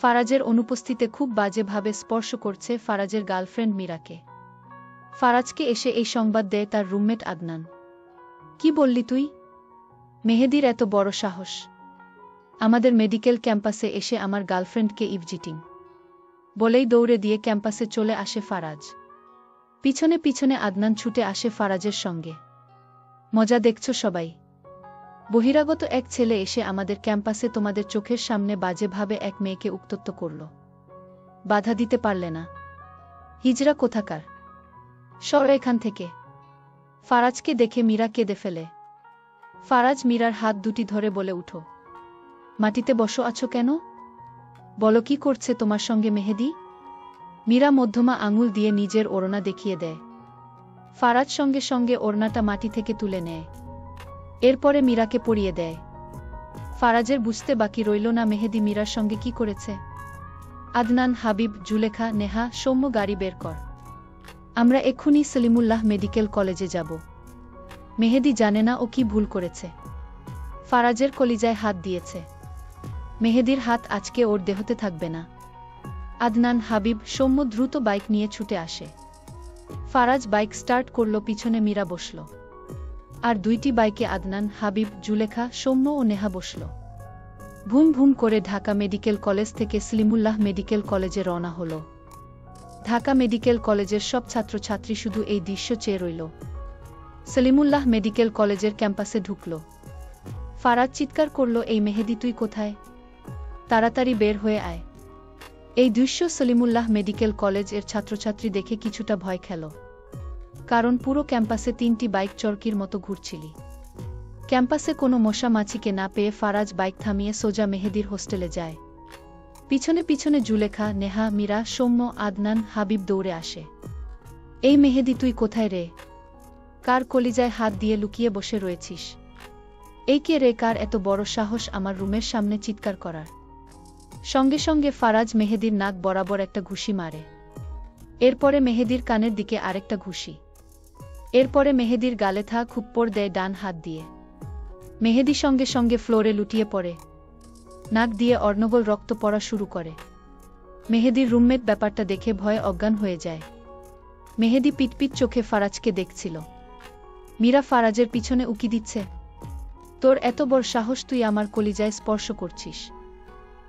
ফারাজের অনুপস্থিতে খুব বাজেভাবে স্পর্শ করছে ফারাজের গার্লফ্রেন্ড মীরাকে। ফারাজকে এসে এই সংবাদ দেয় তার রুমমেট আদনান। কি বললি তুই? মেহেদির এত বড় সাহস। আমাদের মেডিকেল ক্যাম্পাসে এসে আমার গার্লফ্রেন্ডকে ইভজিটিং। বলেই দৌড়ে দিয়ে ক্যাম্পাসে চলে আসে ফারাজ। পিছনে পিছনে আদনান ছুটে আসে ফারাজের সঙ্গে। মজা দেখছ সবাই। বহিরাগত এক ছেলে এসে আমাদের ক্যাম্পাসে তোমাদের চোখের সামনে বাজেভাবে এক মেয়েকে উত্তত্ত করল। বাধা দিতে পারলে না। হিজরা কোথাকার? সর এখান থেকে। ফারাজকে দেখে মীরা কেঁদে ফেলে। ফারাজ মীরার হাত দুটি ধরে বলে উঠো। মাটিতে বসো আছো কেন? বলো কি করছে তোমার সঙ্গে মেহেদি? মীরা মধ্যমা আঙুল দিয়ে নিজের ওড়না দেখিয়ে দেয়। ফারাজ সঙ্গে সঙ্গে ওড়নাটা মাটি থেকে তুলে নেয়। এরপরে মীরাকে পড়িয়ে দেয়। ফারাজের বুঝতে বাকি রইল না মেহেদি মীরার সঙ্গে কি করেছে। আদনান, হাবিব, জুলেখা, নেহা, সৌম্য গাড়ি বের কর। আমরা এক্ষুনি সলিমুল্লাহ মেডিকেল কলেজে যাব। মেহেদি জানে না ও কি ভুল করেছে। ফারাজের কলিজায় হাত দিয়েছে। মেহেদির হাত আজকে ওর দেহতে থাকবে না। আদনান, হাবিব, সৌম্য দ্রুত বাইক নিয়ে ছুটে আসে। ফারাজ বাইক স্টার্ট করল, পিছনে মীরা বসল। আর দুইটি বাইকে আদনান, হাবিব, জুলেখা, সৌম্য ও নেহা বসল। ভুম ভুম করে ঢাকা মেডিকেল কলেজ থেকে সলিমুল্লাহ মেডিকেল কলেজে রওনা হল। ঢাকা মেডিকেল কলেজের সব ছাত্রছাত্রী শুধু এই দৃশ্য চেয়ে রইল। সলিমুল্লাহ মেডিকেল কলেজের ক্যাম্পাসে ঢুকল। ফারাজ চিৎকার করল, এই মেহেদি তুই কোথায়? তাড়াতাড়ি বের হয়ে আয়। এই দৃশ্য সলিমুল্লাহ মেডিকেল কলেজের ছাত্রছাত্রী দেখে কিছুটা ভয় খেল। কারণ পুরো ক্যাম্পাসে তিনটি বাইক চরকির মতো ঘুরছিলি। ক্যাম্পাসে কোনো মশা মাছিকে না পেয়ে ফারাজ বাইক থামিয়ে সোজা মেহেদির হোস্টেলে যায়। পিছনে পিছনে জুলেখা, নেহা, মীরা, সৌম্য, আদনান, হাবিব দৌড়ে আসে। এই মেহেদি, তুই কোথায় রে? কার কলিজায় হাত দিয়ে লুকিয়ে বসে রয়েছিস? এই কে রে, কার এত বড় সাহস আমার রুমের সামনে চিৎকার করার? সঙ্গে সঙ্গে ফারাজ মেহেদির নাক বরাবর একটা ঘুষি মারে। এরপরে মেহেদির কানের দিকে আরেকটা ঘুষি। এরপরে মেহেদির গালে থা খুপ্পর দেয় ডান হাত দিয়ে। মেহেদি সঙ্গে সঙ্গে ফ্লোরে লুটিয়ে পড়ে। নাক দিয়ে অর্ণবল রক্ত পড়া শুরু করে। মেহেদির রুমমেট ব্যাপারটা দেখে ভয়ে অজ্ঞান হয়ে যায়। মেহেদি পিটপিট চোখে ফারাজকে দেখছিল। মীরা ফারাজের পিছনে উকি দিচ্ছে। তোর এত বড় সাহস তুই আমার কলিজায় স্পর্শ করছিস।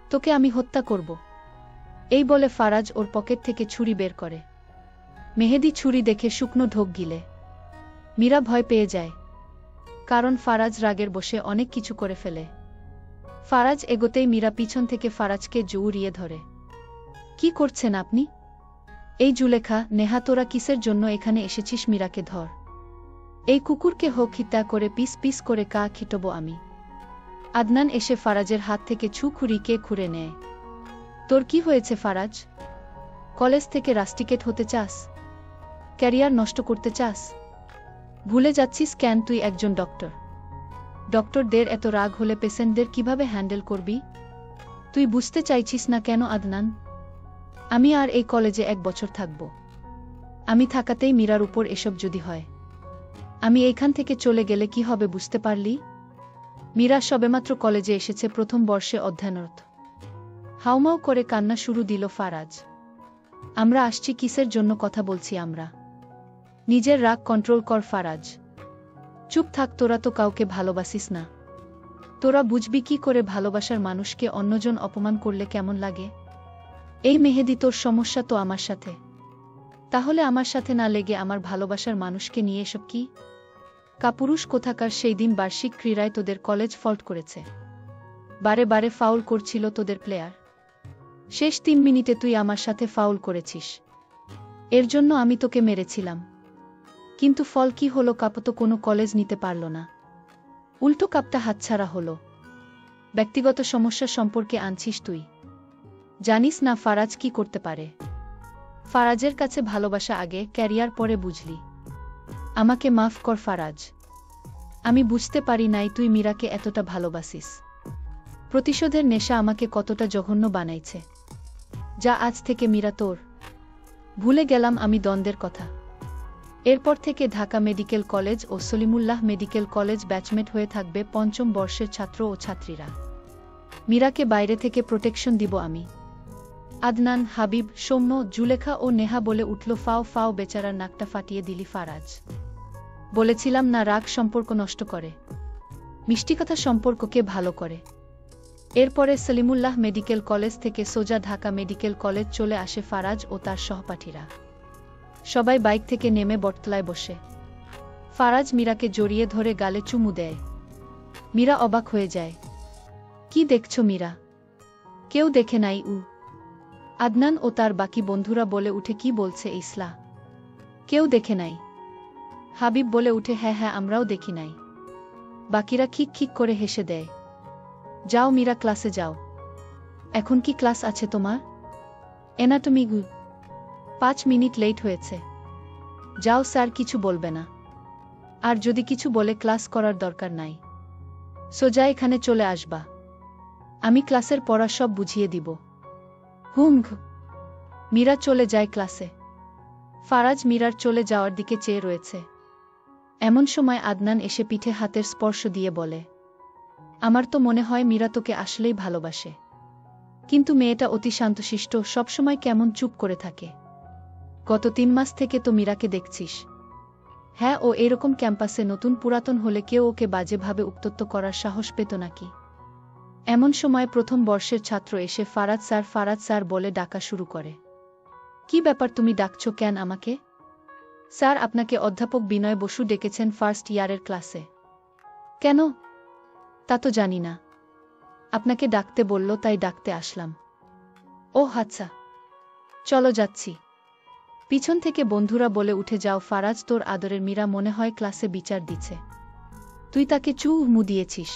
তোকে আমি হত্যা করব। এই বলে ফারাজ ওর পকেট থেকে ছুরি বের করে। মেহেদি ছুরি দেখে শুকনো ঢোক গিলে। মীরা ভয় পেয়ে যায়, কারণ ফারাজ রাগের বসে অনেক কিছু করে ফেলে। ফারাজ এগোতেই মীরা পিছন থেকে ফারাজকে জৌড়িয়ে ধরে। কি করছেন আপনি? এই জুলেখা, নেহা, তোরা কিসের জন্য এখানে এসেছিস মীরাকে ধর। এই কুকুরকে হোক হিত্যা করে পিস পিস করে কা খিটব আমি আদনান এসে ফারাজের হাত থেকে ছু খুঁড়িকে খুঁড়ে নেয়। তোর কি হয়েছে ফারাজ? কলেজ থেকে রাস্টিকেট হতে চাস? ক্যারিয়ার নষ্ট করতে চাস? ভুলে যাচ্ছিস কেন তুই একজন ডক্টর ডক্টরদের এত রাগ হলে পেশেন্টদের কীভাবে হ্যান্ডেল করবি? তুই বুঝতে চাইছিস না কেন আদনান? আমি আর এই কলেজে এক বছর থাকব। আমি থাকাতেই মীরার উপর এসব যদি হয়। আমি এইখান থেকে চলে গেলে কি হবে বুঝতে পারলি? মীরা সবেমাত্র কলেজে এসেছে প্রথম বর্ষে অধ্যয়নরত। হাউমাউ করে কান্না শুরু দিল ফারাজ। আমরা আসছি কিসের জন্য কথা বলছি আমরা? নিজের রাগ কন্ট্রোল কর ফারাজ। চুপ থাক, তোরা তো কাউকে ভালোবাসিস না। তোরা বুঝবি কি করে ভালোবাসার মানুষকে অন্যজন অপমান করলে কেমন লাগে? এই মেহেদি, তোর সমস্যা তো আমার সাথে। তাহলে আমার সাথে না লেগে আমার ভালোবাসার মানুষকে নিয়ে এসব কি? কাপুরুষ কোথাকার সেই দিন বার্ষিক ক্রীড়ায় তোদের কলেজ ফল্ট করেছে। বারে বারে ফাউল করছিল তোদের প্লেয়ার শেষ তিন মিনিটে তুই আমার সাথে ফাউল করেছিস। এর জন্য আমি তোকে মেরেছিলাম। কিন্তু ফল কি হলো কাপতো কোনো কলেজ নিতে পারল না। উল্টো কাপটা হাতছাড়া হলো। ব্যক্তিগত সমস্যা সম্পর্কে আনছিস তুই। জানিস না ফারাজ কি করতে পারে। ফারাজের কাছে ভালোবাসা আগে, ক্যারিয়ার পরে বুঝলি। আমাকে মাফ কর ফারাজ। আমি বুঝতে পারি নাই তুই মীরাকে এতটা ভালোবাসিস। প্রতিশোধের নেশা আমাকে কতটা জঘন্য বানাইছে। যা আজ থেকে মীরা তোর। ভুলে গেলাম আমি দ্বন্দ্বের কথা। এরপর থেকে ঢাকা মেডিকেল কলেজ ও সলিমুল্লাহ মেডিকেল কলেজ ব্যাচমেট হয়ে থাকবে পঞ্চম বর্ষের ছাত্র ও ছাত্রীরা। মীরাকে বাইরে থেকে প্রোটেকশন দিব আমি। আদনান, হাবিব, সৌম্য, জুলেখা ও নেহা বলে উঠল, ফাও ফাও, বেচারার নাকটা ফাটিয়ে দিলি ফারাজ। বলেছিলাম না রাগ সম্পর্ক নষ্ট করে। মিষ্টিকথা সম্পর্ককে ভালো করে। এরপরে সলিমুল্লাহ মেডিকেল কলেজ থেকে সোজা ঢাকা মেডিকেল কলেজ চলে আসে ফারাজ ও তার সহপাঠীরা। সবাই বাইক থেকে নেমে বটতলায় বসে। ফারাজ মীরাকে জড়িয়ে ধরে গালে চুমু দেয়। মীরা অবাক হয়ে যায়। কি দেখছ মীরা? কেউ দেখে নাই উ। আদনান ও তার বাকি বন্ধুরা বলে উঠে কি বলছে ইসলা? কেউ দেখে নাই। হাবিব বলে উঠে হ্যাঁ হ্যাঁ আমরাও দেখি নাই। বাকিরা খিক খিক করে হেসে দেয়। যাও মীরা, ক্লাসে যাও। এখন কি ক্লাস আছে তোমার? এনাটমি গু পাঁচ মিনিট লেট হয়েছে। যাও স্যার, কিছু বলবে না। আর যদি কিছু বলে ক্লাস করার দরকার নাই। সোজা এখানে চলে আসবা। আমি ক্লাসের পড়া সব বুঝিয়ে দিব। হুম মীরা চলে যায় ক্লাসে। ফারাজ মীরার চলে যাওয়ার দিকে চেয়ে রয়েছে। এমন সময় আদনান এসে পিঠে হাতের স্পর্শ দিয়ে বলে, আমার তো মনে হয় মীরা তোকে আসলেই ভালোবাসে। কিন্তু মেয়েটা অতি শান্তশিষ্ট, সবসময় কেমন চুপ করে থাকে। গত তিন মাস থেকে তো মীরাকে দেখছিস। হ্যাঁ ও এরকম ক্যাম্পাসে নতুন পুরাতন হলে কেউ ওকে বাজেভাবে উত্তত্ত করার সাহস পেত নাকি? এমন সময় প্রথম বর্ষের ছাত্র এসে ফারাদ স্যার ফারাদ স্যার বলে ডাকা শুরু করে। কি ব্যাপার তুমি ডাকছ কেন আমাকে? স্যার, আপনাকে অধ্যাপক বিনয় বসু ডেকেছেন ফার্স্ট ইয়ারের ক্লাসে। কেন? তা তো জানি না। আপনাকে ডাকতে বলল, তাই ডাকতে আসলাম। ও আচ্ছা। চলো যাচ্ছি। পিছন থেকে বন্ধুরা বলে উঠে যাও, ফারাজ তোর আদরের মীরা মনে হয় ক্লাসে বিচার দিছে তুই তাকে চু মু দিয়েছিস,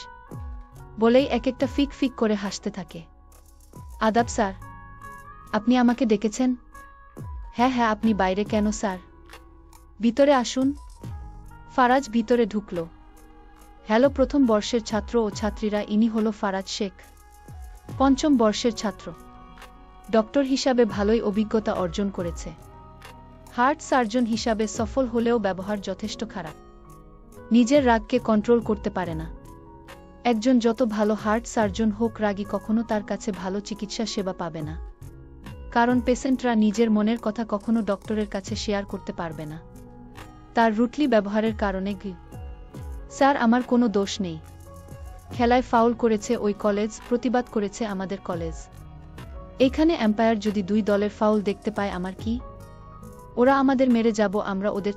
বলেই এক একটা ফিক ফিক করে হাসতে থাকে। আদাব স্যার, আপনি আমাকে ডেকেছেন? হ্যাঁ হ্যাঁ আপনি বাইরে কেন স্যার? ভিতরে আসুন। ফারাজ ভিতরে ঢুকল। হ্যালো, প্রথম বর্ষের ছাত্র ও ছাত্রীরা, ইনি হল ফারাজ শেখ। পঞ্চম বর্ষের ছাত্র। ডক্টর হিসাবে ভালোই অভিজ্ঞতা অর্জন করেছে। হার্ট সার্জন হিসাবে সফল হলেও ব্যবহার যথেষ্ট খারাপ। নিজের রাগকে কন্ট্রোল করতে পারে না। একজন যত ভালো হার্ট সার্জন হোক রাগী কখনো তার কাছে ভালো চিকিৎসা সেবা পাবে না। কারণ পেশেন্টরা নিজের মনের কথা কখনো ডক্টরের কাছে শেয়ার করতে পারবে না। তার রুটলি ব্যবহারের কারণে স্যার, আমার কোনো দোষ নেই। খেলায় ফাউল করেছে ওই কলেজ প্রতিবাদ করেছে আমাদের কলেজ এখানে এম্পায়ার যদি দুই দলের ফাউল দেখতে পায়, আমার কি ওরা আমাদের মেরে যাব আমরা ওদের